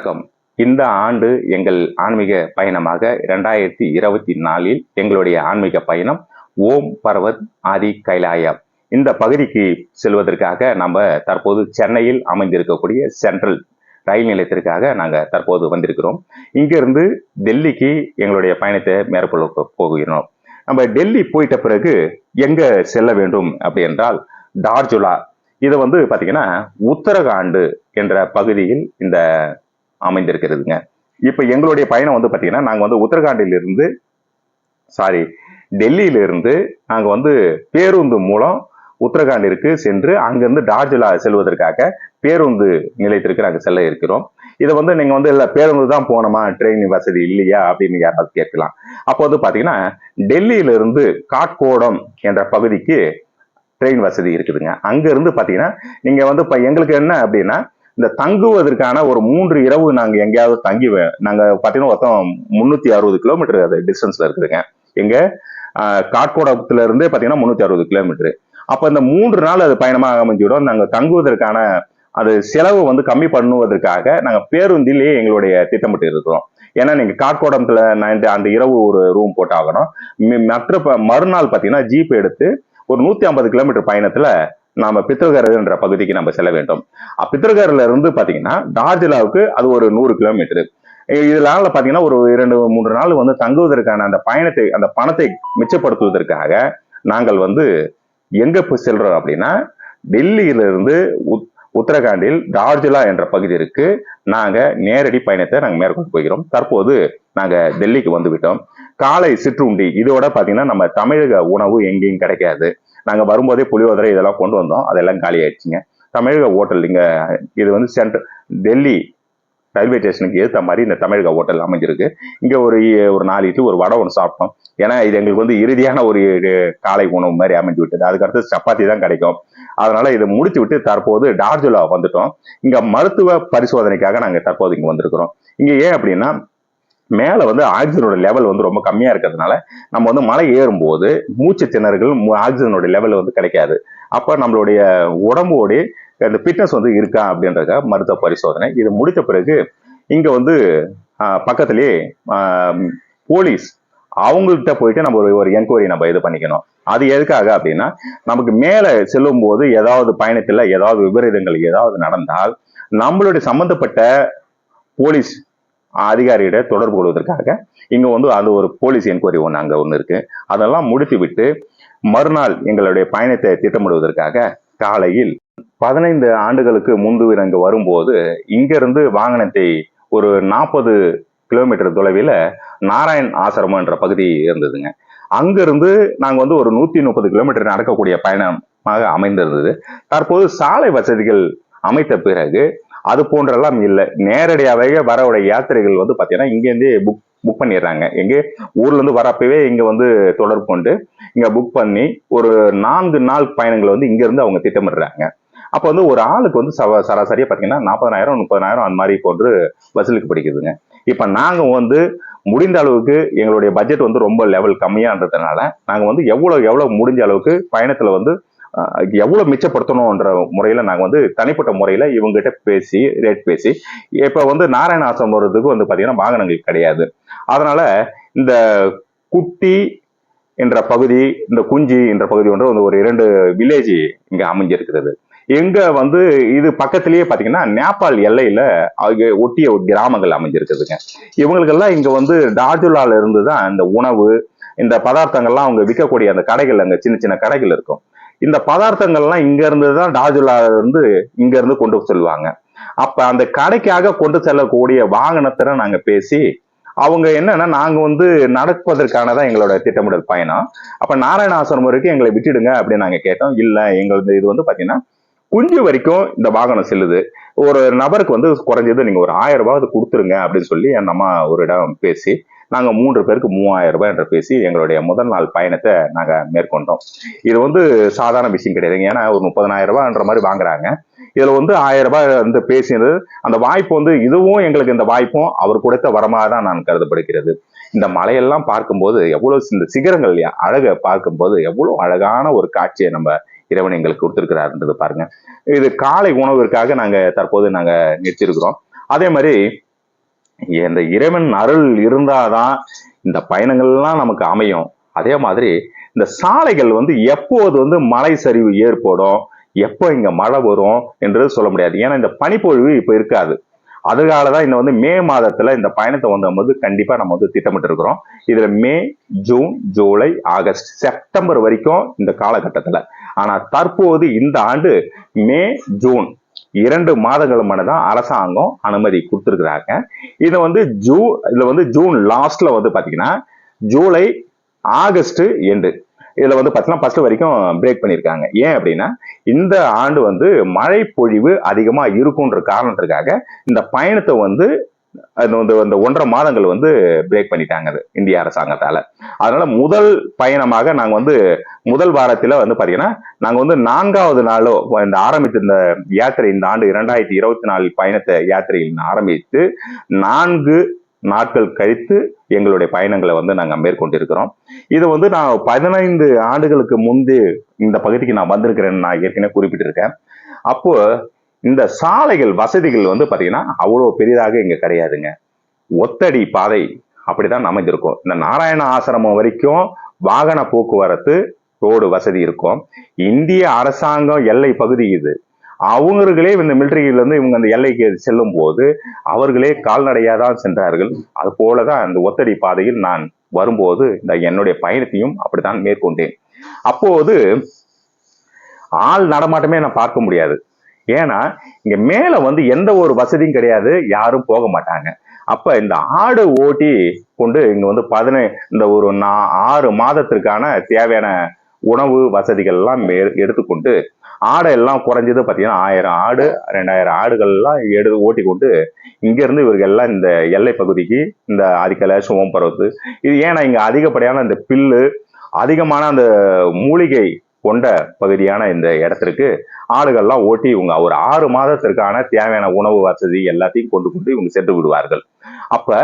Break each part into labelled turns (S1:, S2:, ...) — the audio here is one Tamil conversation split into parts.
S1: வணக்கம். இந்த ஆண்டு எங்கள் ஆன்மீக பயணமாக இரண்டாயிரத்தி இருபத்தி நாலில் எங்களுடைய ஆன்மீக பயணம் ஓம் பர்வத் ஆதி கைலாயம். இந்த பகுதிக்கு செல்வதற்காக நம்ம தற்போது சென்னையில் அமைந்திருக்கக்கூடிய சென்ட்ரல் ரயில் நிலையத்திற்காக நாங்கள் தற்போது வந்திருக்கிறோம். இங்கிருந்து டெல்லிக்கு எங்களுடைய பயணத்தை மேற்கொள்ள போகிறோம். நம்ம டெல்லி போயிட்ட பிறகு எங்க செல்ல வேண்டும் அப்படி என்றால் டார்ஜுலா. இது வந்து பார்த்தீங்கன்னா உத்தரகாண்டு என்ற பகுதியில் இந்த அமைந்திருக்கிறதுங்க. இப்போ எங்களுடைய பயணம் வந்து பார்த்தீங்கன்னா நாங்கள் வந்து உத்தரகாண்டிலிருந்து சாரி டெல்லியிலிருந்து நாங்கள் வந்து பேருந்து மூலம் உத்தரகாண்டிற்கு சென்று அங்கிருந்து டார்ஜிலா செல்வதற்காக பேருந்து நிலையத்திற்கு நாங்கள் செல்ல இருக்கிறோம். இதை வந்து நீங்கள் வந்து இல்லை பேருந்து தான் போனோமா ட்ரெயின் வசதி இல்லையா? அப்படின்னு யாராவது கேட்கலாம். அப்போ வந்து பார்த்தீங்கன்னா டெல்லியிலிருந்து காட்கோடம் என்ற பகுதிக்கு ட்ரெயின் வசதி இருக்குதுங்க. அங்கேருந்து பார்த்தீங்கன்னா நீங்கள் வந்து இப்போ எங்களுக்கு என்ன அப்படின்னா இந்த தங்குவதற்கான ஒரு மூன்று இரவு நாங்க எங்கேயாவது தங்கி நாங்கள் நாங்க பாத்தீங்கன்னா மொத்தம் முன்னூத்தி அறுபது கிலோமீட்டர் அது டிஸ்டன்ஸ்ல இருக்குதுங்க. எங்க காட்கோடத்துல இருந்து பாத்தீங்கன்னா முன்னூத்தி அறுபது கிலோமீட்டர் அப்ப இந்த மூன்று நாள் அது பயணமாக அமைஞ்சிடும். நாங்க தங்குவதற்கான அது செலவு வந்து கம்மி பண்ணுவதற்காக நாங்க பேருந்திலேயே எங்களுடைய திட்டமிட்டு இருக்கிறோம் ஏன்னா நீங்க காட்கோடத்துல நான் இந்த- அந்த இரவு ஒரு ரூம் போட்டாகணும். மி- மற்ற ப- மறுநாள் பாத்தீங்கன்னா ஜீப் எடுத்து ஒரு நூத்தி ஐம்பது கிலோமீட்டர் பயணத்துல நாம பித்ருகர் என்ற பகுதிக்கு நம்ம செல்ல வேண்டும். அஹ் பித்ருகர்ல இருந்து பாத்தீங்கன்னா டார்ஜிலாவுக்கு அது ஒரு நூறு கிலோமீட்டர். இதனால பாத்தீங்கன்னா ஒரு இரண்டு மூன்று நாள் வந்து தங்குவதற்கான அந்த பயணத்தை அந்த பணத்தை மிச்சப்படுத்துவதற்காக நாங்கள் வந்து எங்க போய் செல்றோம் அப்படின்னா டெல்லியிலிருந்து உத்- உத்தரகாண்டில் டார்ஜிலா என்ற பகுதிக்கு நாங்க நேரடி பயணத்தை நாங்க மேற்கொண்டு போகிறோம். தற்போது நாங்க டெல்லிக்கு வந்து விட்டோம் காலை சிற்றுண்டி இதோட பாத்தீங்கன்னா நம்ம தமிழக உணவு எங்கேயும் கிடைக்காது. நாங்கள் வரும்போதே புளியோதரை இதெல்லாம் கொண்டு வந்தோம். அதெல்லாம் காலி ஆயிடுச்சுங்க. தமிழக ஹோட்டல் இங்கே இது வந்து சென்ட்ரல் டெல்லி ரயில்வே ஸ்டேஷனுக்கு ஏற்ற மாதிரி இந்த தமிழக ஹோட்டல் அமைஞ்சிருக்கு. இங்கே ஒரு ஒரு நாலு இட்லி ஒரு வடை ஒன்று சாப்பிட்டோம். ஏன்னா இது எங்களுக்கு வந்து இறுதியான ஒரு காலை உணவு மாதிரி அமைஞ்சு விட்டது. அதுக்கடுத்து சப்பாத்தி தான் கிடைக்கும். அதனால இதை முடிச்சு விட்டு தற்போது டார்ஜுலா வந்துட்டோம். இங்கே மருத்துவ பரிசோதனைக்காக நாங்கள் தற்போது இங்கே வந்திருக்கிறோம். இங்கே ஏன் அப்படின்னா மேலே வந்து ஆக்சிஜனோட லெவல் வந்து ரொம்ப கம்மியாக இருக்கிறதுனால நம்ம வந்து மலை ஏறும்போது மூச்சு திணறுகள் ஆக்சிஜனோட லெவல் வந்து கிடைக்காது. அப்போ நம்மளுடைய உடம்போட அந்த ஃபிட்னஸ் வந்து இருக்கா அப்படின்றத மருத்துவ பரிசோதனை. இது முடித்த பிறகு இங்கே வந்து பக்கத்துலேயே போலீஸ் அவங்கள்ட்ட போயிட்டு நம்ம ஒரு ஒரு என்கொயரி நம்ம இது பண்ணிக்கணும். அது எதுக்காக அப்படின்னா நமக்கு மேலே செல்லும் போது ஏதாவது பயணத்தில் ஏதாவது விபரீதங்கள் ஏதாவது நடந்தால் நம்மளுடைய சம்மந்தப்பட்ட போலீஸ் அதிகாரியிட தொடர்பு கொள்வதற்காக இங்கே வந்து அது ஒரு போலீஸ் என்கொயரி ஒன்று அங்கே ஒன்று இருக்குது அதெல்லாம் முடித்து விட்டு மறுநாள் எங்களுடைய பயணத்தை திட்டமிடுவதற்காக காலையில் பதினைந்து ஆண்டுகளுக்கு முன்பு இங்கே வரும்போது இங்கிருந்து வாகனத்தை ஒரு நாற்பது கிலோமீட்டர் தொலைவில் நாராயண் ஆசிரமம் என்ற பகுதி இருந்ததுங்க. அங்கிருந்து நாங்கள் வந்து ஒரு நூற்றி முப்பது கிலோமீட்டர் நடக்கக்கூடிய பயணமாக அமைந்திருந்தது. தற்போது சாலை வசதிகள் அமைத்த பிறகு அது போன்றெல்லாம் இல்லை. நேரடியாகவே வரவுடைய யாத்திரைகள் வந்து பார்த்தீங்கன்னா இங்கேருந்தே புக் புக் பண்ணிடுறாங்க. எங்கே? ஊர்லேருந்து வரப்பவே இங்கே வந்து தொடர்பு கொண்டு இங்கே புக் பண்ணி ஒரு நான்கு நாள் பயணங்களை வந்து இங்கேருந்து அவங்க திட்டமிடுறாங்க. அப்போ வந்து ஒரு ஆளுக்கு வந்து சவ சராசரியாக பார்த்தீங்கன்னா நாற்பதாயிரம் முப்பதாயிரம் அந்த மாதிரி போன்று வசூலுக்கு பிடிக்குதுங்க. இப்போ நாங்கள் வந்து முடிந்த அளவுக்கு எங்களுடைய பட்ஜெட் வந்து ரொம்ப லெவல் கம்மியான்றதுனால நாங்கள் வந்து எவ்வளோ எவ்வளோ முடிஞ்ச அளவுக்கு பயணத்தில் வந்து எவ்வளோ எவ்வளவு மிச்சப்படுத்தணும்ன்ற முறையில நாங்க வந்து தனிப்பட்ட முறையில இவங்ககிட்ட பேசி ரேட் பேசி இப்ப வந்து நாராயணாசம் வர்றதுக்கு வந்து பாத்தீங்கன்னா வாகனங்கள் கிடையாது. அதனால இந்த குட்டி என்ற பகுதி இந்த குஞ்சி என்ற பகுதி ஒன்று வந்து ஒரு இரண்டு வில்லேஜ் இங்க அமைஞ்சிருக்கிறது. எங்க வந்து இது பக்கத்திலேயே பாத்தீங்கன்னா நேபாள் எல்லையில அவங்க ஒட்டிய கிராமங்கள் அமைஞ்சிருக்குதுங்க. இவங்களுக்கெல்லாம் இங்க வந்து டார்ஜுலால இருந்து தான் இந்த உணவு இந்த பதார்த்தங்கள்லாம் அவங்க விற்கக்கூடிய அந்த கடைகள் அங்க சின்ன சின்ன கடைகள் இருக்கும். இந்த பதார்த்தங்கள்லாம் இங்க இருந்து தான் டாஜுலா இருந்து இங்க இருந்து கொண்டு செல்வாங்க. அப்ப அந்த கடைக்காக கொண்டு செல்லக்கூடிய வாகனத்தை நாங்க பேசி அவங்க என்னன்னா நாங்க வந்து நடப்பதற்கானதான் எங்களோட திட்டமிடல் பயணம். அப்ப நாராயணாசிரமம் வரைக்கும் எங்களை விட்டுடுங்க அப்படின்னு நாங்க கேட்டோம். இல்ல எங்களது இது வந்து பாத்தீங்கன்னா குஞ்சு வரைக்கும் இந்த வாகனம் செல்லுது. ஒரு நபருக்கு வந்து குறைஞ்சது நீங்க ஒரு ஆயிரம் ரூபாய் கொடுத்துருங்க அப்படின்னு சொல்லி என் அம்மா ஒரு இடம் பேசி நாங்கள் மூன்று பேருக்கு மூவாயிரம் ரூபாய் என்று பேசி எங்களுடைய முதல் நாள் பயணத்தை நாங்கள் மேற்கொண்டோம். இது வந்து சாதாரண விஷயம் கிடையாதுங்க. ஏன்னா ஒரு முப்பதனாயிரம் ரூபாய்ன்ற மாதிரி வாங்குறாங்க. இதில் வந்து ஆயிரம் ரூபாய் வந்து பேசினது. அந்த வாய்ப்பு வந்து இதுவும் எங்களுக்கு இந்த வாய்ப்பும் அவர் கொடுத்த வரமாக தான் நான் கருதப்படுகிறது. இந்த மலையெல்லாம் பார்க்கும்போது எவ்வளோ இந்த சிகரங்கள் அழகை பார்க்கும்போது எவ்வளோ அழகான ஒரு காட்சியை நம்ம இறைவன் எங்களுக்கு கொடுத்துருக்கிறாருன்றது பாருங்க. இது காலை உணவிற்காக நாங்கள் தற்போது நாங்கள் நிறுத்திருக்கிறோம் அதே மாதிரி இந்த இறைவன் அருள் இருந்தாதான் இந்த பயணங்கள்லாம் நமக்கு அமையும். அதே மாதிரி இந்த சாலைகள் வந்து எப்போது வந்து மலை சரிவு ஏற்படும் எப்போ இங்க மழை வரும் என்று சொல்ல முடியாது. ஏன்னா இந்த பனிப்பொழிவு இப்ப இருக்காது. அதனால தான் இந்த வந்து மே மாதத்துல இந்த பயணத்தை வந்து நம்ம வந்து கண்டிப்பா நம்ம வந்து திட்டமிட்டு இருக்கிறோம் இதுல May June July August September வரைக்கும் இந்த காலகட்டத்துல. ஆனா தற்போது இந்த ஆண்டு மே ஜூன் இரண்டு மாதங்களுமான தான் அரசாங்கம் அனுமதி கொடுத்துருக்குறாங்க. இதை வந்து ஜூ இதில் வந்து ஜூன் லாஸ்ட்ல வந்து பார்த்தீங்கன்னா ஜூலை ஆகஸ்ட் எண்டு இதில் வந்து பார்த்தீங்கன்னா ஃபர்ஸ்ட் வரைக்கும் பிரேக் பண்ணியிருக்காங்க. ஏன் அப்படின்னா இந்த ஆண்டு வந்து மழை பொழிவு அதிகமாக இருக்குன்ற காரணத்திற்காக இந்த பயணத்தை வந்து அது வந்து அந்த ஒன்றரை மாதங்கள் வந்து பிரேக் பண்ணிட்டாங்க அது இந்திய அரசாங்கத்தால. அதனால முதல் பயணமாக நாங்க வந்து முதல் வாரத்துல வந்து பாத்தீங்கன்னா நாங்க வந்து நான்காவது நாளோ இந்த ஆரம்பித்த இந்த யாத்திரை இந்த ஆண்டு இரண்டாயிரத்தி இருபத்தி நாலு பயணத்தை யாத்திரையில் ஆரம்பித்து நான்கு நாட்கள் கழித்து எங்களுடைய பயணங்களை வந்து நாங்கள் மேற்கொண்டிருக்கிறோம். இது வந்து நான் பதினைந்து ஆண்டுகளுக்கு முந்தைய இந்த பகுதிக்கு நான் வந்திருக்கிறேன்னு நான் ஏற்கனவே குறிப்பிட்டிருக்கேன். அப்போ இந்த சாலைகள் வசதிகள் வந்து பாத்தீங்கன்னா அவ்வளோ பெரிதாக இங்க கிடையாதுங்க. ஒத்தடி பாதை அப்படிதான் அமைஞ்சிருக்கும். இந்த நாராயண ஆசிரமம் வரைக்கும் வாகன போக்குவரத்து ரோடு வசதி இருக்கும். இந்திய அரசாங்கம் எல்லை பகுதி இது. அவங்களே இந்த மிலிட்டரியில இருந்து இவங்க அந்த எல்லைக்கு செல்லும் போது அவர்களே கால்நடையாக தான் சென்றார்கள். அது போலதான் அந்த ஒத்தடி பாதையில் நான் வரும்போது இந்த என்னுடைய பயணத்தையும் அப்படித்தான் மேற்கொண்டேன். அப்போது ஆள் நடமாட்டமே நான் பார்க்க முடியாது. ஏன்னா இங்க மேல வந்து எந்த ஒரு வசதியும் கிடையாது யாரும் போக மாட்டாங்க. அப்ப இந்த ஆடு ஓட்டி கொண்டு இங்க வந்து பதினை இந்த ஒரு நா ஆறு மாதத்திற்கான தேவையான உணவு வசதிகள் எல்லாம் எடுத்துக்கொண்டு ஆடை எல்லாம் குறைஞ்சது பார்த்தீங்கன்னா ஆயிரம் ஆடு ரெண்டாயிரம் ஆடுகள் எல்லாம் எடு ஓட்டி கொண்டு இங்க இருந்து இவர்கள் எல்லாம் இந்த எல்லை பகுதிக்கு இந்த அதிகால சுமம் பருவத்து இது ஏன்னா இங்க அதிகப்படியான இந்த பில்லு அதிகமான அந்த மூலிகை கொண்ட பகுதியான இந்த இடத்திற்கு ஆடுகள்லாம் ஓட்டி இவங்க ஒரு ஆறு மாதத்திற்கான தேவையான உணவு வசதி எல்லாத்தையும் கொண்டு கொண்டு இவங்க சென்று விடுவார்கள். அப்ப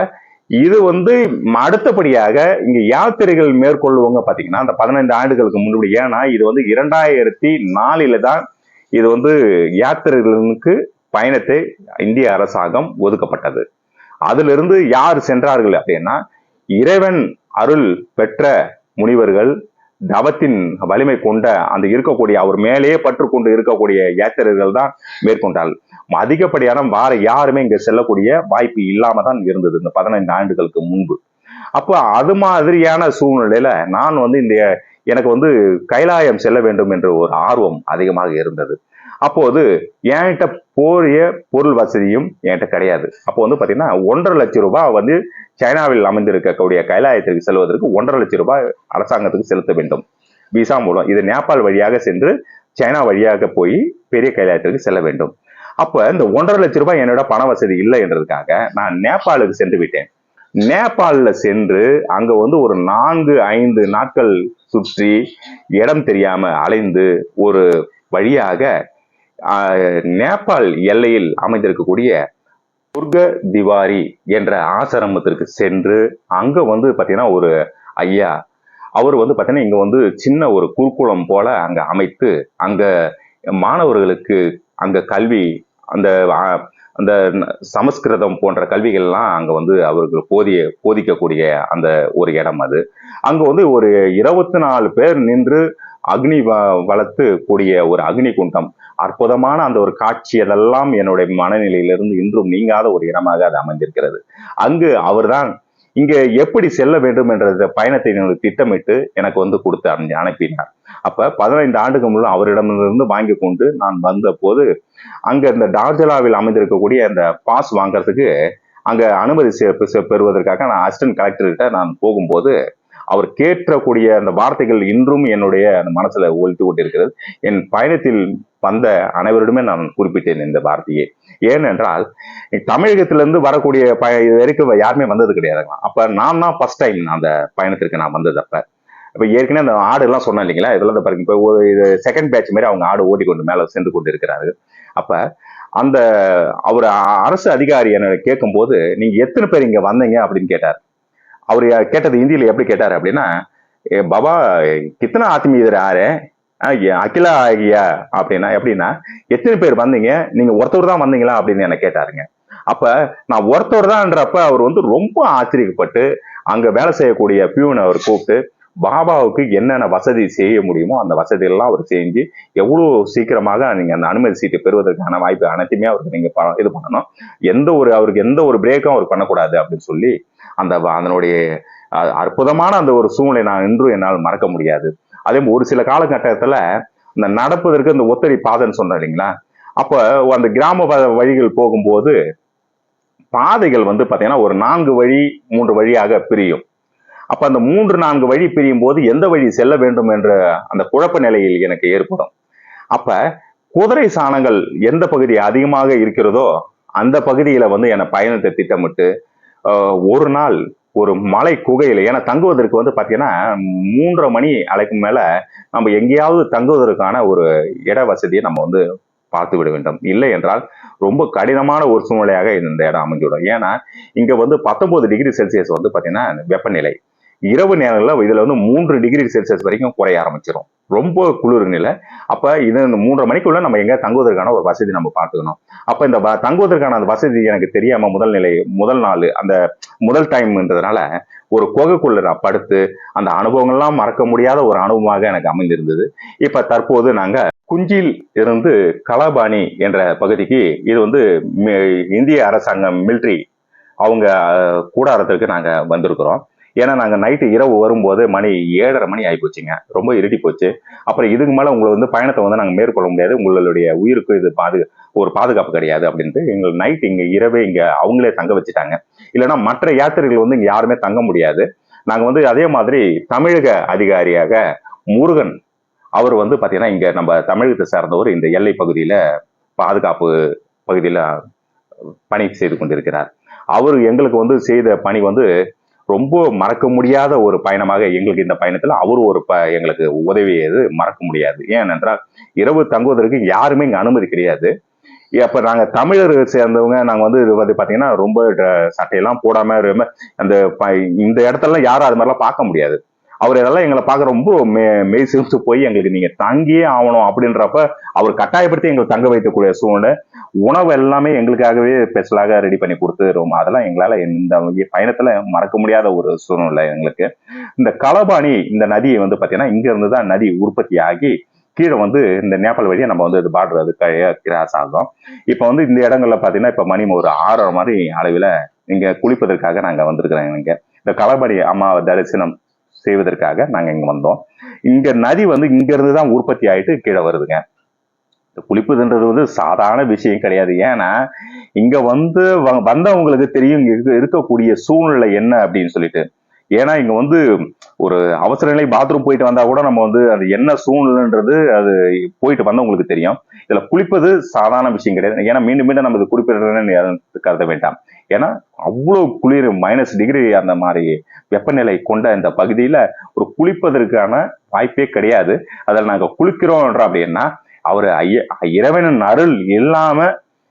S1: இது வந்து அடுத்தபடியாக இங்க யாத்திரைகள் மேற்கொள்ளுவங்க பாத்தீங்கன்னா அந்த பதினைந்து ஆண்டுகளுக்கு முன்னாடி ஏன்னா இது வந்து இரண்டாயிரத்தி நாலில தான் இது வந்து யாத்திரைகளுக்கு பயணத்தை இந்திய அரசாங்கம் ஒதுக்கப்பட்டது. அதிலிருந்து யார் சென்றார்கள் அப்படின்னா இறைவன் அருள் பெற்ற முனிவர்கள் தவத்தின் வலிமை கொண்ட அந்த இருக்கக்கூடிய அவர் மேலேயே பற்று கொண்டு இருக்கக்கூடிய யாத்திரர்கள் தான் மேற்கொண்டால் அதிகப்படியான வார யாருமே இங்க செல்லக்கூடிய வாய்ப்பு இல்லாம தான் இருந்தது இந்த பதினைந்து ஆண்டுகளுக்கு முன்பு. அப்போ அது மாதிரியான சூழ்நிலையில நான் வந்து இந்த எனக்கு வந்து கைலாயம் செல்ல வேண்டும் என்ற ஒரு ஆர்வம் அதிகமாக இருந்தது. அப்போது என்கிட்ட போரிய பொருள் வசதியும் என்கிட்ட கிடையாது. அப்போ வந்து பார்த்தீங்கன்னா ஒன்றரை லட்சம் ரூபாய் வந்து சைனாவில் அமைந்திருக்கக்கூடிய கைலாயத்திற்கு செல்வதற்கு ஒன்றரை லட்சம் ரூபாய் அரசாங்கத்துக்கு செலுத்த வேண்டும். விசா மூலம் இது நேபாள் வழியாக சென்று சைனா வழியாக போய் பெரிய கைலாயத்திற்கு செல்ல வேண்டும். அப்போ இந்த ஒன்றரை லட்சம் ரூபாய் என்னோட பண வசதி இல்லை என்றதுக்காக நான் நேபாளுக்கு சென்று விட்டேன். நேபாளில் சென்று அங்கே வந்து ஒரு நான்கு ஐந்து நாட்கள் சுற்றி இடம் தெரியாமல் அலைந்து ஒரு வழியாக நேபாள் எல்லையில் அமைந்திருக்கக்கூடிய துர்க திவாரி என்ற ஆசிரமத்திற்கு சென்று அங்க வந்து பாத்தீங்கன்னா ஒரு ஐயா அவர் வந்து பாத்தீங்கன்னா இங்க வந்து சின்ன ஒரு குருகுலம் போல அங்க அமைத்து அங்க மாணவர்களுக்கு அங்க கல்வி அந்த அந்த சமஸ்கிருதம் போன்ற கல்விகள்லாம் அங்க வந்து அவர்கள் போதிய போதிக்கக்கூடிய அந்த ஒரு இடம் அது. அங்க வந்து ஒரு இருபத்தி நாலு பேர் நின்று அக்னி வ- வளர்த்து கூடிய ஒரு அக்னி குண்டம். அற்புதமான அந்த ஒரு காட்சி அதெல்லாம் என்னுடைய மனநிலையிலிருந்து இன்றும் நீங்காத ஒரு இடமாக அது அமைந்திருக்கிறது. அங்கு அவர்தான் இங்கே எப்படி செல்ல வேண்டும் என்ற பயணத்தை எனக்கு திட்டமிட்டு எனக்கு வந்து கொடுத்து அனுப்பினார். அப்ப பதினைந்து ஆண்டுக்கு முழு அவரிடமிருந்து வாங்கி கொண்டு நான் வந்த போது அங்க இந்த டார்ஜலாவில் அமைந்திருக்கக்கூடிய அந்த பாஸ் வாங்குறதுக்கு அங்க அனுமதி செ- பெறுவதற்காக நான் அசிஸ்டன்ட் கலெக்டர்கிட்ட நான் போகும்போது அவர் கேட்கக்கூடிய அந்த வார்த்தைகள் இன்றும் என்னுடைய அந்த மனசுல ஒழித்து கொண்டிருக்கிறது. என் பயணத்தில் வந்த அனைவரிடமே நான் குறிப்பிட்டேன் இந்த வார்த்தையை. ஏனென்றால் தமிழகத்திலிருந்து வரக்கூடிய ப இது வரைக்கும் யாருமே வந்தது கிடையாதுங்களா அப்ப நான் தான் ஃபர்ஸ்ட் டைம் அந்த பயணத்திற்கு நான் வந்தது அப்ப. இப்போ ஏற்கனவே அந்த ஆடு எல்லாம் சொன்னேன் இல்லைங்களா? இதெல்லாம் இந்த பாருங்க இப்போ ஒரு இது செகண்ட் பேட்ச் மாதிரி அவங்க ஆடு ஓடி மேலே சென்று கொண்டு இருக்கிறாரு அப்போ அந்த அவர் அரசு அதிகாரி என்ன கேட்கும்போது நீங்கள் எத்தனை பேர் இங்கே வந்தீங்க? அப்படின்னு கேட்டார். அவர் கேட்டது ஹிந்தியில எப்படி கேட்டார் அப்படின்னா "ஏ பாபா கித்தனை ஆத்மீ இதர் ஆறு அகிலா ஆகியா. அப்படின்னா எப்படின்னா எத்தனை பேர் வந்தீங்க? நீங்க ஒருத்தர் தான் வந்தீங்களா? அப்படின்னு என்ன கேட்டாருங்க. அப்ப நான் ஒருத்தர் தான்ன்றப்ப அவர் வந்து ரொம்ப ஆச்சரியப்பட்டு அங்க வேலை செய்யக்கூடிய பியூனை அவர் கூப்பிட்டு பாபாவுக்கு என்னென்ன வசதி செய்ய முடியுமோ அந்த வசதியெல்லாம் அவர் செஞ்சு எவ்வளோ சீக்கிரமாக நீங்க அந்த அனுமதி சீட்டு பெறுவதற்கான வாய்ப்பு அனைத்துமே அவருக்கு நீங்க இது பண்ணணும். எந்த ஒரு அவருக்கு எந்த ஒரு பிரேக்கும் அவர் பண்ணக்கூடாது அப்படின்னு சொல்லி அந்த அதனுடைய அற்புதமான அந்த ஒரு சூழ்நிலை நான் இன்றும் என்னால் மறக்க முடியாது. அதே மாதிரி ஒரு சில காலகட்டத்தில் இந்த நடப்பதற்கு இந்த ஒத்தடி பாதைன்னு சொன்னேன் இல்லைங்களா? அப்போ அந்த கிராம வ- வழிகள் போகும்போது பாதைகள் வந்து பார்த்தீங்கன்னா ஒரு நான்கு வழி மூன்று வழியாக பிரியும். அப்போ அந்த மூன்று நான்கு வழி பிரியும் போது எந்த வழி செல்ல வேண்டும் என்ற அந்த குழப்ப நிலையில் எனக்கு ஏற்படும். அப்போ குதிரை சாணங்கள் எந்த பகுதி அதிகமாக இருக்கிறதோ அந்த பகுதியில் வந்து என பயணத்தை திட்டமிட்டு ஒரு நாள் ஒரு மலை குகையில் ஏன்னா தங்குவதற்கு வந்து பார்த்தீங்கன்னா மூன்றரை மணி அலைக்கு மேலே நம்ம எங்கேயாவது தங்குவதற்கான ஒரு இட வசதியை நம்ம வந்து பார்த்து விட வேண்டும். இல்லை என்றால் ரொம்ப கடினமான ஒரு சூழ்நிலையாக இந்த இடம் அமைஞ்சிவிடும் ஏன்னா இங்கே வந்து பத்தொன்பது டிகிரி செல்சியஸ் வந்து பார்த்தீங்கன்னா வெப்பநிலை. இரவு நேரங்களில் இதில் வந்து மூன்று டிகிரி செல்சியஸ் வரைக்கும் குறைய ஆரம்பிச்சிடும் ரொம்ப குளிர் நிலை. அப்போ இது இந்த மூன்றரை மணிக்குள்ள நம்ம எங்கே தங்குவதற்கான ஒரு வசதி நம்ம பார்த்துக்கணும். அப்போ இந்த வ- தங்குவதற்கான அந்த வசதி எனக்கு தெரியாமல் முதல் நிலை முதல் நாள் அந்த முதல் டைம்ன்றதுனால ஒரு குகைக்குள்ள நான் படுத்து அந்த அனுபவங்கள்லாம் மறக்க முடியாத ஒரு அனுபவமாக எனக்கு அமைந்திருந்தது. இப்போ தற்போது நாங்கள் குஞ்சில் இருந்து கலாபாணி என்ற பகுதிக்கு இது வந்து இந்திய அரசாங்கம் மிலிட்ரி அவங்க கூடாரத்திற்கு நாங்கள் வந்திருக்கிறோம். ஏன்னா நாங்கள் நைட்டு இரவு வரும்போது மணி ஏழரை மணி ஆகி போச்சுங்க ரொம்ப இருட்டி போச்சு. அப்புறம் இதுக்கு மேலே உங்களை வந்து பயணத்தை வந்து நாங்கள் மேற்கொள்ள முடியாது. உங்களுடைய உயிருக்கு இது பாது ஒரு பாதுகாப்பு கிடையாது அப்படின்ட்டு எங்கள் நைட் இங்க இரவே இங்க அவங்களே தங்க வச்சுட்டாங்க. இல்லைன்னா மற்ற யாத்திரைகள் வந்து இங்க யாருமே தங்க முடியாது. நாங்கள் வந்து அதே மாதிரி தமிழக அதிகாரியாக முருகன் அவர் வந்து பாத்தீங்கன்னா இங்க நம்ம தமிழகத்தை சார்ந்தவர் இந்த எல்லை பகுதியில பாதுகாப்பு பகுதியில பணி செய்து கொண்டிருக்கிறார். அவர் எங்களுக்கு வந்து செய்த பணி வந்து ரொம்ப மறக்க முடியாத ஒரு பயணமாக எங்களுக்கு இந்த பயணத்தில் அவர் ஒரு ப எங்களுக்கு உதவியது மறக்க முடியாது. ஏனென்றால் இரவு தங்குவதற்கு யாருமே இங்கே அனுமதி கிடையாது. அப்ப நாங்க தமிழர் சேர்ந்தவங்க நாங்க வந்து இது வந்து பாத்தீங்கன்னா ரொம்ப சட்டையெல்லாம் போடாம ரொம்ப அந்த ப- இந்த இடத்துலலாம் யாரும் அது மாதிரிலாம் பார்க்க முடியாது. அவர் இதெல்லாம் எங்களை பார்க்க ரொம்ப மெ மெய் சிரிச்சு போய் எங்களுக்கு நீங்க தங்கியே ஆகணும் அப்படின்றப்ப அவர் கட்டாயப்படுத்தி எங்களை தங்க வைக்கக்கூடிய சூழ்நிலை. உணவு எல்லாமே எங்களுக்காகவே ஸ்பெஷலாக ரெடி பண்ணி கொடுத்துருவோம் அதெல்லாம் எங்களால் இந்த பயணத்தில் மறக்க முடியாத ஒரு சூழ்நிலை எங்களுக்கு. இந்த களபாணி இந்த நதியை வந்து பார்த்தீங்கன்னா இங்கேருந்து தான் நதி உற்பத்தி ஆகி கீழே வந்து இந்த நேபாள் வழியை நம்ம வந்து இது பார்டர் அது கிராஸ் ஆகும் இப்போ வந்து இந்த இடங்கள்ல பார்த்தீங்கன்னா இப்போ மணி ஒரு ஆறரை மாதிரி அளவில் இங்கே குளிப்பதற்காக நாங்கள் வந்திருக்கிறோம் இங்க. இந்த களபாணி அம்மாவை தரிசனம் செய்வதற்காக நாங்கள் இங்கே வந்தோம். இங்கே நதி வந்து இங்கேருந்து தான் உற்பத்தி ஆகிட்டு கீழே வருதுங்க. குளிப்பதுன்றது வந்து சாதாரண விஷயம் கிடையாது. ஏன்னா இங்க வந்து வ- வந்தவங்களுக்கு தெரியும் இங்க இருக்கக்கூடிய சூழ்நிலை என்ன அப்படின்னு சொல்லிட்டு. ஏன்னா இங்க வந்து ஒரு அவசர நிலை பாத்ரூம் போயிட்டு வந்தா கூட நம்ம வந்து அது என்ன சூழ்நிலைன்றது அது போயிட்டு வந்தவங்களுக்கு தெரியும். இதுல குளிப்பது சாதாரண விஷயம் கிடையாது. ஏன்னா மீண்டும் மீண்டும் நம்ம இது குறிப்பிடுறதுன்னு கருத வேண்டாம். ஏன்னா அவ்வளவு குளிர் மைனஸ் டிகிரி அந்த மாதிரி வெப்பநிலை கொண்ட இந்த பகுதியில ஒரு குளிப்பதற்கான வாய்ப்பே கிடையாது. அதில் நாங்கள் குளிக்கிறோம்ன்ற அப்படின்னா அவர் ஐய இறைவனின் அருள் இல்லாம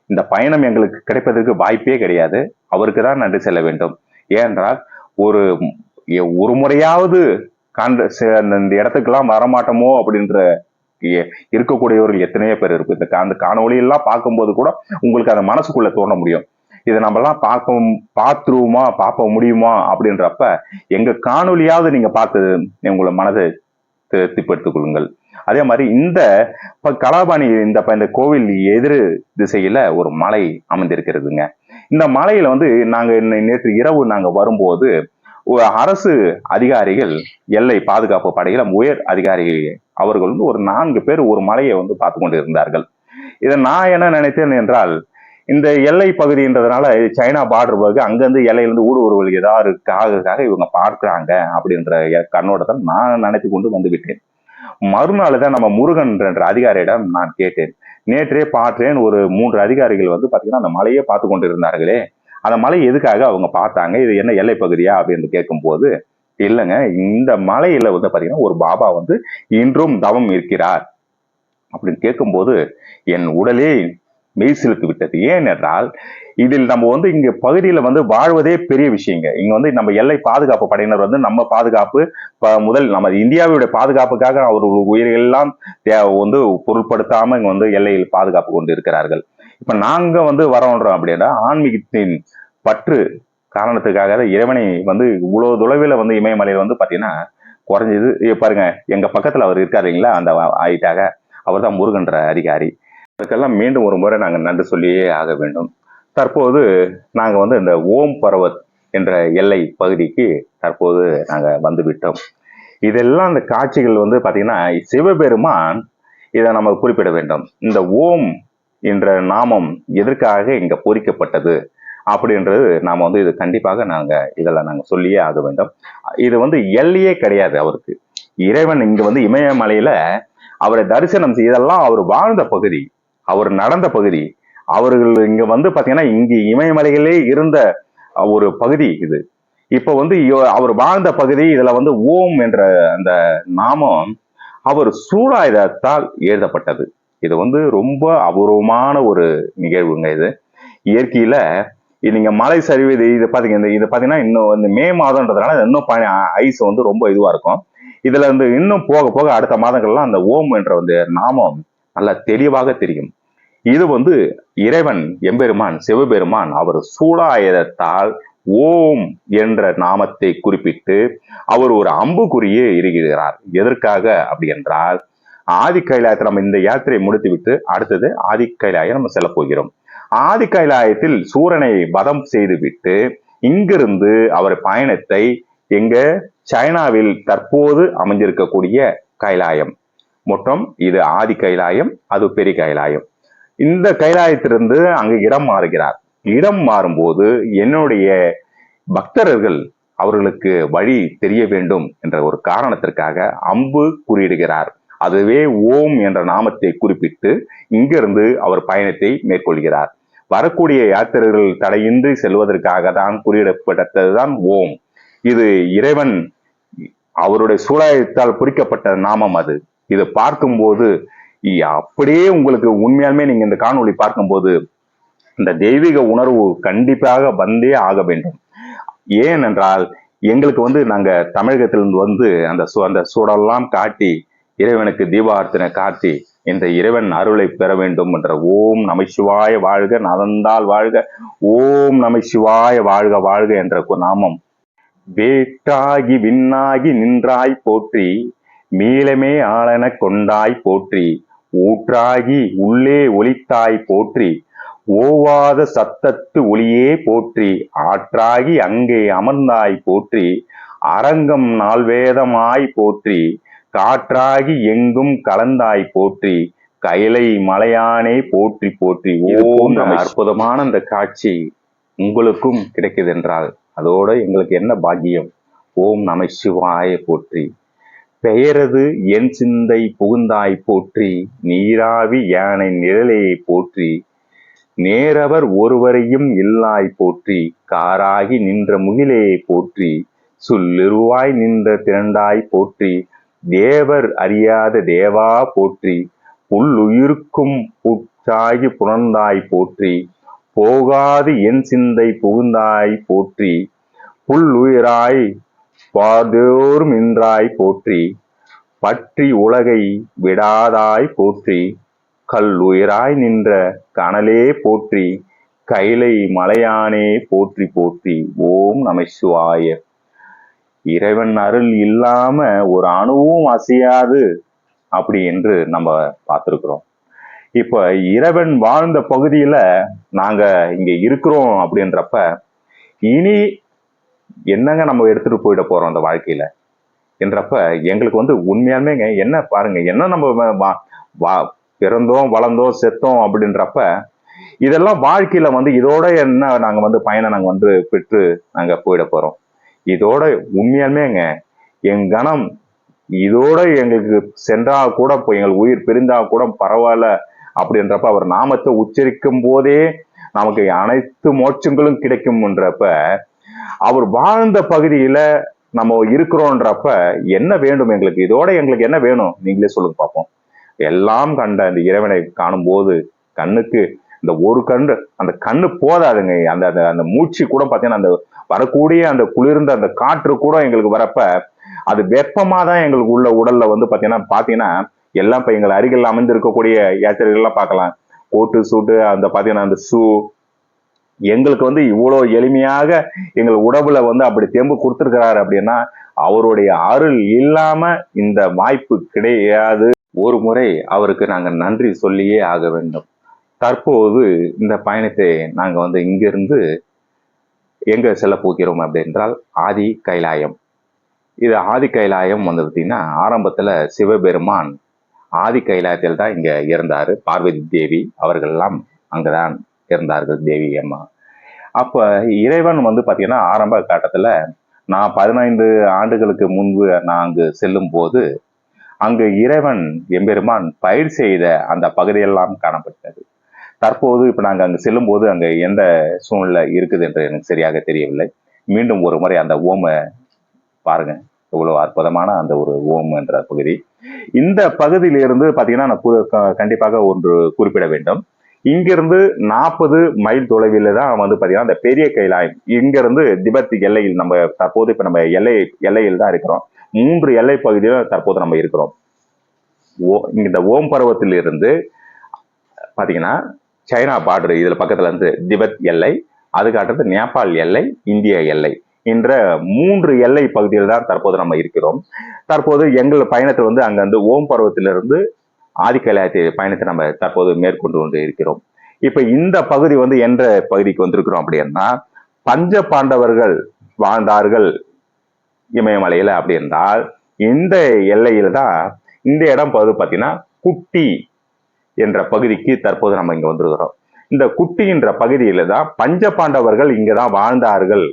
S1: இந்த பயணம் எங்களுக்கு கிடைப்பதற்கு வாய்ப்பே கிடையாது. அவருக்கு தான் நன்றி செல்ல வேண்டும். ஏனென்றால் ஒரு ஒரு முறையாவது காண்ட அந்த இந்த இடத்துக்கெல்லாம் வரமாட்டோமோ அப்படின்ற இருக்கக்கூடியவர்கள் எத்தனையோ பேர் இருக்கு. இந்த அந்த காணொளி எல்லாம் பார்க்கும்போது கூட உங்களுக்கு அந்த மனசுக்குள்ள தோண முடியும். இதை நம்மலாம் பார்க்க பார்த்துருவோமா பார்க்க முடியுமா அப்படின்றப்ப எங்க காணொலியாவது நீங்க பார்த்து உங்களை மனதை திருப்திப்படுத்திக் கொள்ளுங்கள். அதே மாதிரி இந்த இப்ப கலாபாணி இந்த இந்த கோவில் எதிர் திசையில ஒரு மலை அமைந்திருக்கிறதுங்க. இந்த மலையில வந்து நாங்க இன்னை- நேற்று இரவு நாங்க வரும்போது அரசு அதிகாரிகள் எல்லை பாதுகாப்பு படையில உயர் அதிகாரிகள் அவர்கள் வந்து ஒரு நான்கு பேர் ஒரு மலையை வந்து பார்த்து கொண்டு இருந்தார்கள் இதை நான் என்ன நினைத்தேன் என்றால் இந்த எல்லை பகுதின்றதுனால சைனா பார்டர் பகுதி அங்கேருந்து எல்லையிலேருந்து ஊடுருவல் ஏதாவது இருக்காக இவங்க பார்க்குறாங்க அப்படின்ற கண்ணோட்டத்தை நான் நினைத்து கொண்டு வந்து விட்டேன். மறுநாள் தான் நம்ம முருகன் என்ற அதிகாரியிடம் நான் கேட்டேன். நேற்றே பார்த்தேன் ஒரு மூன்று அதிகாரிகள் வந்து பார்த்தீங்கன்னா அந்த மலையை பார்த்து கொண்டு இருந்தார்களே அந்த மலை எதுக்காக அவங்க பார்த்தாங்க? இது என்ன எல்லை பகுதியா? அப்படின்னு கேட்கும்போது இல்லைங்க இந்த மலையில வந்து பார்த்தீங்கன்னா ஒரு பாபா வந்து இன்றும் தவம் இருக்கிறார். அப்படின்னு கேட்கும்போது என் உடலே மெய் செலுத்து விட்டது. ஏனென்றால் இதில் நம்ம வந்து இங்க பகுதியில வந்து வாழ்வதே பெரிய விஷயங்க. இங்க வந்து நம்ம எல்லை பாதுகாப்பு படையினர் வந்து நம்ம பாதுகாப்பு ப- முதல் நம்ம இந்தியாவுடைய பாதுகாப்புக்காக அவர் உயிரெல்லாம் வந்து பொருட்படுத்தாம இங்க வந்து எல்லையில் பாதுகாப்பு கொண்டு இருக்கிறார்கள். இப்ப நாங்க வந்து வரோன்றோம் அப்படின்னா ஆன்மீகத்தின் பற்று காரணத்துக்காக இறைவனை வந்து இவ்வளவு தொலைவில் வந்து இமயமலையில வந்து பாத்தீங்கன்னா குறைஞ்சது. பாருங்க எங்க பக்கத்துல அவர் இருக்காரு இல்லைங்களா? அந்த ஆயிட்டாக. அவர் தான் முருகன்ற அதிகாரி. அதுக்கெல்லாம் மீண்டும் ஒரு முறை நாங்கள் நன்றி சொல்லியே ஆக வேண்டும். தற்போது நாங்கள் வந்து இந்த ஓம் பர்வத் என்ற எல்லை பகுதிக்கு தற்போது நாங்கள் வந்து விட்டோம் இதெல்லாம் அந்த காட்சிகள் வந்து பார்த்தீங்கன்னா சிவபெருமான் இதை நம்ம குறிப்பிட வேண்டும். இந்த ஓம் என்ற நாமம் எதற்காக இங்க பொறிக்கப்பட்டது அப்படின்றது நாம வந்து இது கண்டிப்பாக நாங்க இதெல்லாம் நாங்க சொல்லியே ஆக வேண்டும். இது வந்து எல்லையே கிடையாது அவருக்கு. இறைவன் இங்கே வந்து இமயமலையில அவரை தரிசனம் செய்ததெல்லாம் அவர் வாழ்ந்த பகுதி அவர் நடந்த பகுதி அவர்கள் இங்க வந்து பாத்தீங்கன்னா இங்கு இமயமலையிலே இருந்த ஒரு பகுதி இது. இப்ப வந்து அவர் வாழ்ந்த பகுதி இதுல வந்து ஓம் என்ற அந்த நாமம் அவர் சூடாயுதத்தால் எழுதப்பட்டது. இது வந்து ரொம்ப அபூர்வமான ஒரு நிகழ்வுங்க இது. இயற்கையில இது நீங்க மலை சரிவு இது இது பாத்தீங்க இந்த இது பாத்தீங்கன்னா இன்னும் இந்த மே மாதம்ன்றதுனால இன்னும் பனி ஐஸ் வந்து ரொம்ப இதுவா இருக்கும். இதுல இருந்து இன்னும் போக போக அடுத்த மாதங்கள்லாம் அந்த ஓம் என்ற வந்து நாமம் நல்லா தெளிவாக தெரியும். இது வந்து இறைவன் எம்பெருமான் சிவபெருமான் அவர் சூடாயுதத்தால் ஓம் என்ற நாமத்தை குறிப்பிட்டு அவர் ஒரு அம்புக்குறியே இருக்கிறார். எதற்காக அப்படி என்றால் ஆதி கைலாயத்தை நம்ம இந்த யாத்திரையை முடித்துவிட்டு அடுத்தது ஆதி கைலாயம் நம்ம செல்ல போகிறோம். ஆதி கைலாயத்தில் சூரனை வதம் செய்துவிட்டு இங்கிருந்து அவர் பயணத்தை எங்க? சைனாவில் தற்போது அமைஞ்சிருக்கக்கூடிய கைலாயம். மொத்தம் இது ஆதி கைலாயம் அது பெரிய கைலாயம். இந்த கைலாயத்திலிருந்து அங்கு இடம் மாறுகிறார். இடம் மாறும்போது என்னுடைய பக்தர்கள் அவர்களுக்கு வழி தெரிய வேண்டும் என்ற ஒரு காரணத்திற்காக அம்பு குறியிடுகிறார். அதுவே ஓம் என்ற நாமத்தை குறிப்பிட்டு இங்கிருந்து அவர் பயணத்தை மேற்கொள்கிறார். வரக்கூடிய யாத்திரைகள் தடையின்றி செல்வதற்காக தான் குறியிடப்பட்டதுதான் ஓம். இது இறைவன் அவருடைய சூழாயத்தால் குறிக்கப்பட்ட நாமம் அது. இது பார்க்கும்போது அப்படியே உங்களுக்கு உண்மையாலுமே நீங்க இந்த காணொளி பார்க்கும்போது இந்த தெய்வீக உணர்வு கண்டிப்பாக வந்தே ஆக வேண்டும். ஏனென்றால் எங்களுக்கு வந்து நாங்க தமிழகத்திலிருந்து வந்து அந்த சு- அந்த சூடெல்லாம் காட்டி இறைவனுக்கு தீபார்த்தனை காட்டி இந்த இறைவன் அருளை பெற வேண்டும் என்ற ஓம் நமசிவாய வாழ்க நதந்தால் வாழ்க ஓம் நமசிவாய வாழ்க வாழ்க என்ற கு- நாமம். வேட்டாகி விண்ணாகி நின்றாய் போற்றி மீளமே ஆளன கொண்டாய் போற்றி ஊற்றாகி உள்ளே ஒளித்தாய் போற்றி ஓவாத சத்தத்து ஒளியே போற்றி ஆற்றாகி அங்கே அமர்ந்தாய் போற்றி அரங்கம் நால்வேதமாய் போற்றி காற்றாகி எங்கும் கலந்தாய் போற்றி கைலை மலையானே போற்றி போற்றி. ஓம் அற்புதமான அந்த காட்சி உங்களுக்கும் கிடைக்குது என்றால் அதோட எங்களுக்கு என்ன பாக்கியம்? ஓம் நம சிவாய போற்றி. பெயரது என் சிந்தை புகுந்தாய் போற்றி நீராவி யானை நிழலையை போற்றி நேரவர் ஒருவரையும் இல்லாய் போற்றி காராகி நின்ற முகிலே போற்றி சொல்லிருவாய் நின்ற திரண்டாய் போற்றி தேவர் அறியாத தேவா போற்றி உள்ளுயிருக்கும் புற்றாகி புணர்ந்தாய் போற்றி போகாது என் சிந்தை புகுந்தாய் போற்றி புல்லுயிராய் பாதோறும் நின்றாய் போற்றி பற்றி உலகை விடாதாய் போற்றி கல்லுயிராய் நின்ற கனலே போற்றி கைலை மலையானே போற்றி போற்றி ஓம் நமசிவாய இறைவன் அருள் இல்லாம ஒரு அணுவும் அசையாது அப்படி என்று நம்ம பார்த்துருக்குறோம். இப்ப இறைவன் வாழ்ந்த பகுதியில நாங்க இங்க இருக்கிறோம் அப்படின்றப்ப இனி என்னங்க நம்ம எடுத்துட்டு போயிட போறோம் அந்த வாழ்க்கையில? என்றப்ப எங்களுக்கு வந்து உண்மையாலுமேங்க என்ன பாருங்க என்ன நம்ம வா- வா- பிறந்தோம் வளர்ந்தோம் செத்தோம் அப்படின்றப்ப இதெல்லாம் வாழ்க்கையில வந்து இதோட என்ன நாங்க வந்து பயனை நாங்க வந்து பெற்று நாங்க போயிட போறோம். இதோட உண்மையாலுமேங்க என் கணம் இதோட எங்களுக்கு சென்றா கூட இப்போ எங்கள் உயிர் பிரிந்தா கூட பரவாயில்ல அப்படின்றப்ப அவர் நாமத்தை உச்சரிக்கும் போதே நமக்கு அனைத்து மோட்சங்களும் கிடைக்கும்ன்றப்ப அவர் வாழ்ந்த பகுதியில நம்ம இருக்கிறோன்றப்ப என்ன வேண்டும் எங்களுக்கு? இதோட எங்களுக்கு என்ன வேணும்? நீங்களே சொல்லுங்க பார்ப்போம். எல்லாம் கண்ட அந்த இறைவனை காணும்போது கண்ணுக்கு இந்த ஒரு கண்ணு அந்த கண்ணு போதாதுங்க. அந்த அந்த அந்த மூச்சு கூட பார்த்தீங்கன்னா அந்த வரக்கூடிய அந்த குளிர்ந்த அந்த காற்று கூட எங்களுக்கு வரப்ப அது வெப்பமா தான் எங்களுக்கு உள்ள உடல்ல வந்து பார்த்தீங்கன்னா பார்த்தீங்கன்னா எல்லாம் இப்போ எங்கள் அருகில் அமைந்திருக்கக்கூடிய யாத்திரைகள்லாம் பார்க்கலாம். கோட்டு சூட்டு அந்த பாத்தீங்கன்னா அந்த ஷூ எங்களுக்கு வந்து இவ்வளோ எளிமையாக எங்கள் உடம்புல வந்து அப்படி தெம்பு கொடுத்துருக்கிறாரு அப்படின்னா அவருடைய அருள் இல்லாம இந்த வாய்ப்பு கிடையாது. ஒரு முறை அவருக்கு நாங்க நன்றி சொல்லியே ஆக வேண்டும். தற்போது இந்த பயணத்தை நாங்க வந்து இங்கிருந்து எங்க செல்ல போகிறோம் அப்படின்றால் ஆதி கைலாயம். இது ஆதி கைலாயம் வந்து பார்த்தீங்கன்னா ஆரம்பத்துல சிவபெருமான் ஆதி கைலாயத்தில் தான் இங்க இருந்தார் பார்வதி தேவி அவர்கள்லாம் அங்கதான் சேர்ந்தார்கள் தேவி அம்மா. அப்போ இறைவன் வந்து பாத்தீங்கன்னா ஆரம்ப கட்டத்துல நான் பதினைந்து ஆண்டுகளுக்கு முன்பு நான் அங்கு செல்லும் போது அங்கு இறைவன் எம்பெருமான் பயிர் செய்த அந்த பகுதியெல்லாம் காணப்பட்டது. தற்போது இப்ப நாங்க அங்கு செல்லும் போது அங்க எந்த சூழ்நிலை இருக்குது என்று எனக்கு சரியாக தெரியவில்லை. மீண்டும் ஒரு முறை அந்த ஓம பாருங்க. எவ்வளோ அற்புதமான அந்த ஒரு ஓம் என்ற பகுதி. இந்த பகுதியிலிருந்து பாத்தீங்கன்னா நான் கண்டிப்பாக ஒன்று குறிப்பிட வேண்டும். இங்கிருந்து நாற்பது மைல் தொலைவில் தான் வந்து பார்த்தீங்கன்னா அந்த பெரிய கைலாயம். இங்கிருந்து திபெத் எல்லையில் நம்ம தற்போது இப்போ நம்ம எல்லை எல்லையில் தான் இருக்கிறோம். மூன்று எல்லை பகுதியில் தற்போது நம்ம இருக்கிறோம். ஓ இந்த ஓம் பருவத்திலிருந்து பார்த்தீங்கன்னா சைனா பார்டர் இதில் பக்கத்தில் இருந்து திபெத் எல்லை அதுக்கு நேபாள் எல்லை இந்திய எல்லை என்ற மூன்று எல்லை பகுதியில் தான் தற்போது நம்ம இருக்கிறோம். தற்போது எங்கள் பயணத்தை வந்து அங்கே வந்து ஓம் பருவத்திலிருந்து ஆதிக்கலாயத்தை பயணத்தை நம்ம தற்போது மேற்கொண்டு கொண்டு இருக்கிறோம். இப்ப இந்த பகுதி வந்து என்ற பகுதிக்கு வந்திருக்கிறோம் அப்படின்னா பஞ்ச பாண்டவர்கள் வாழ்ந்தார்கள் இமயமலையில அப்படி என்றால் இந்த எல்லையில தான் இந்த இடம் பகுதி பார்த்தீங்கன்னா குட்டி என்ற பகுதிக்கு தற்போது நம்ம இங்க வந்திருக்கிறோம். இந்த குட்டி என்ற பகுதியில தான் பஞ்ச பாண்டவர்கள் இங்கதான் வாழ்ந்தார்கள்.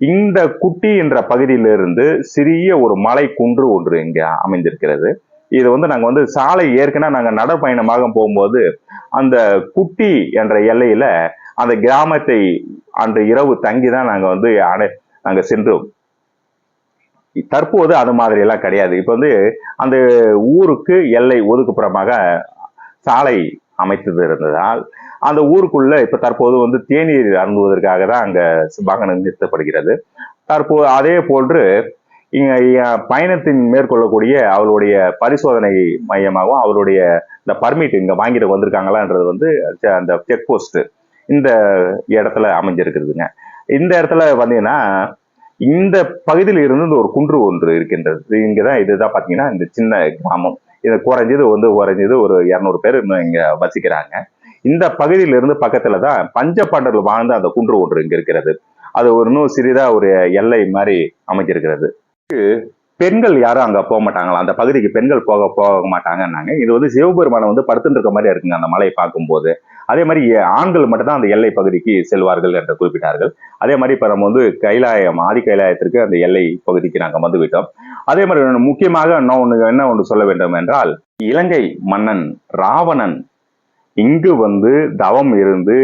S1: இந்த குட்டி என்ற பகுதியிலிருந்து சிறிய ஒரு மலை குன்று ஒன்று இங்க அமைந்திருக்கிறது. இது வந்து நாங்கள் வந்து சாலை ஏற்கனவே நாங்கள் நடைப்பயணமாக போகும்போது அந்த குட்டி என்ற எல்லையில அந்த கிராமத்தை அன்று இரவு தங்கி தான் நாங்கள் வந்து அடை நாங்கள் சென்றோம். தற்போது அது மாதிரி எல்லாம் கிடையாது. இப்போ வந்து அந்த ஊருக்கு எல்லை ஒதுக்குப்புறமாக சாலை அமைத்தது இருந்ததால் அந்த ஊருக்குள்ள இப்ப தற்போது வந்து தேநீர் அருந்துவதற்காக தான் அங்க வாகனம் நிறுத்தப்படுகிறது. தற்போது அதே போன்று பயணத்தின் மேற்கொள்ளக்கூடிய அவருடைய பரிசோதனை மையமாகவும் அவருடைய இந்த பர்மிட் இங்க வாங்கிட்டு வந்திருக்காங்களான்றது வந்து செ- அந்த செக் போஸ்ட் இந்த இடத்துல அமைஞ்சிருக்குதுங்க. இந்த இடத்துல பார்த்தீங்கன்னா இந்த பகுதியில் இருந்து ஒரு குன்று ஒன்று இருக்கின்றது. இங்கதான் இதுதான் பாத்தீங்கன்னா இந்த சின்ன கிராமம். இது குறைஞ்சது வந்து குறைஞ்சது ஒரு இரநூறு பேர் இன்னும் இங்க வசிக்கிறாங்க. இந்த பகுதியில இருந்து பக்கத்துல தான் பஞ்சபாண்டர்கள் வாழ்ந்த அந்த குன்று ஒன்று இங்க இருக்கிறது. அது ஒரு இன்னும் சிறிதா ஒரு எல்லை மாதிரி அமைஞ்சிருக்கிறது. பெண்கள் யாரும் அங்க போக மாட்டாங்களா? அந்த பகுதிக்கு பெண்கள் போக போக மாட்டாங்கன்னாங்க. இது வந்து சிவபெருமானை வந்து படுத்துட்டு இருக்க மாதிரி இருக்குங்க அந்த மலையை பார்க்கும்போது. அதே மாதிரி ஆண்கள் மட்டும்தான் அந்த எல்லை பகுதிக்கு செல்வார்கள் என்று குறிப்பிட்டார்கள். அதே மாதிரி இப்ப நம்ம வந்து கைலாயம் ஆதி கைலாயத்திற்கு அந்த எல்லை பகுதிக்கு நாங்கள் வந்து விட்டோம் அதே மாதிரி முக்கியமாக இன்னும் ஒன்று என்ன ஒன்று சொல்ல வேண்டும் என்றால் இலங்கை மன்னன் ராவணன் இங்கு வந்து தவம் இருந்து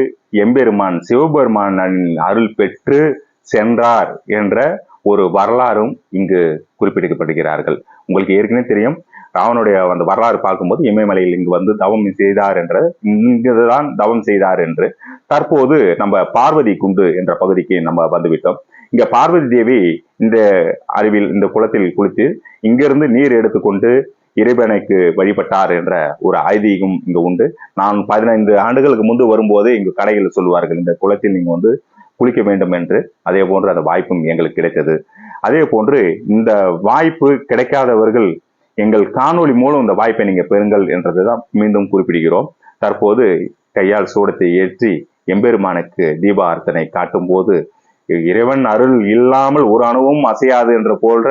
S1: எம்பெருமான் சிவபெருமானின் அருள் பெற்று சென்றார் என்ற ஒரு வரலாறும் இங்கு குறிப்பிடப்படுகிறார்கள் உங்களுக்கு ஏற்கனவே தெரியும் ராவனுடைய அந்த வரலாறு பார்க்கும்போது இமயமலையில் இங்கு வந்து தவம் செய்தார் என்ற இங்குதான் தவம் செய்தார் என்று தற்போது நம்ம பார்வதி குண்டு என்ற பகுதிக்கு நம்ம வந்துவிட்டோம். இங்க பார்வதி தேவி இந்த அறிவில் இந்த குளத்தில் குளித்து இங்கிருந்து நீர் எடுத்துக்கொண்டு இறைவனுக்கு வழிபட்டார் என்ற ஒரு ஐதீகம் இங்கு உண்டு. நான் பதினைந்து ஆண்டுகளுக்கு முன்பு வரும்போதே இங்கு கடைகள் சொல்லுவார்கள் இந்த குளத்தில் நீங்க வந்து குளிக்க வேண்டும் என்று அதே போன்று அந்த வாய்ப்பும் எங்களுக்கு கிடைத்தது. அதே போன்று இந்த வாய்ப்பு கிடைக்காதவர்கள் எங்கள் காணொளி மூலம் இந்த வாய்ப்பை நீங்கள் பெறுங்கள் என்றதுதான் மீண்டும் குறிப்பிடுகிறோம். தற்போது கையால் சூடத்தை ஏற்றி எம்பெருமானுக்கு தீபார்த்தனை காட்டும் போது இறைவன் அருள் இல்லாமல் ஒரு அணுவும் அசையாது என்ற போன்ற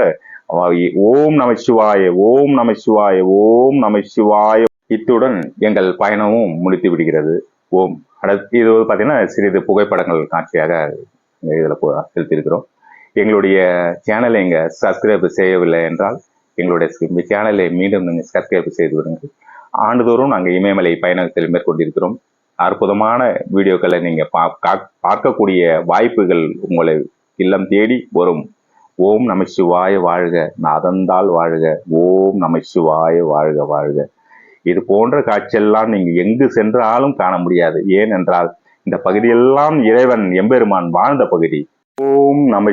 S1: ஓம் நமச்சிவாய ஓம் நமச்சிவாய ஓம் நமச்சிவாய இத்துடன் எங்கள் பயணமும் முடித்து விடுகிறது. ஓம். அடுத்து இது வந்து பார்த்தீங்கன்னா சிறிது புகைப்படங்கள் காட்சியாக இதில் செலுத்தியிருக்கிறோம். எங்களுடைய சேனலை இங்கே சப்ஸ்கிரைப் செய்யவில்லை என்றால் எங்களுடைய சேனலை மீண்டும் நீங்கள் சப்ஸ்கிரைப் செய்து விடுங்கள். ஆண்டுதோறும் நாங்கள் இமயமலை பயணத்தில் மேற்கொண்டிருக்கிறோம். அற்புதமான வீடியோக்களை நீங்கள் பா கா- பார்க்கக்கூடிய வாய்ப்புகள் உங்களை இல்லம் தேடி வரும். ஓம் நமசிவாய வாழ்க. நாதந்தால் வாழ்க. ஓம் நமசிவாய வாழ்க வாழ்க. இது போன்ற காட்சியெல்லாம் நீங்க எங்கு சென்றாலும் காண முடியாது. ஏனென்றால் இந்த பகுதியெல்லாம் இறைவன் எம்பெருமான் வாழ்ந்த பகுதி. ஓம் நம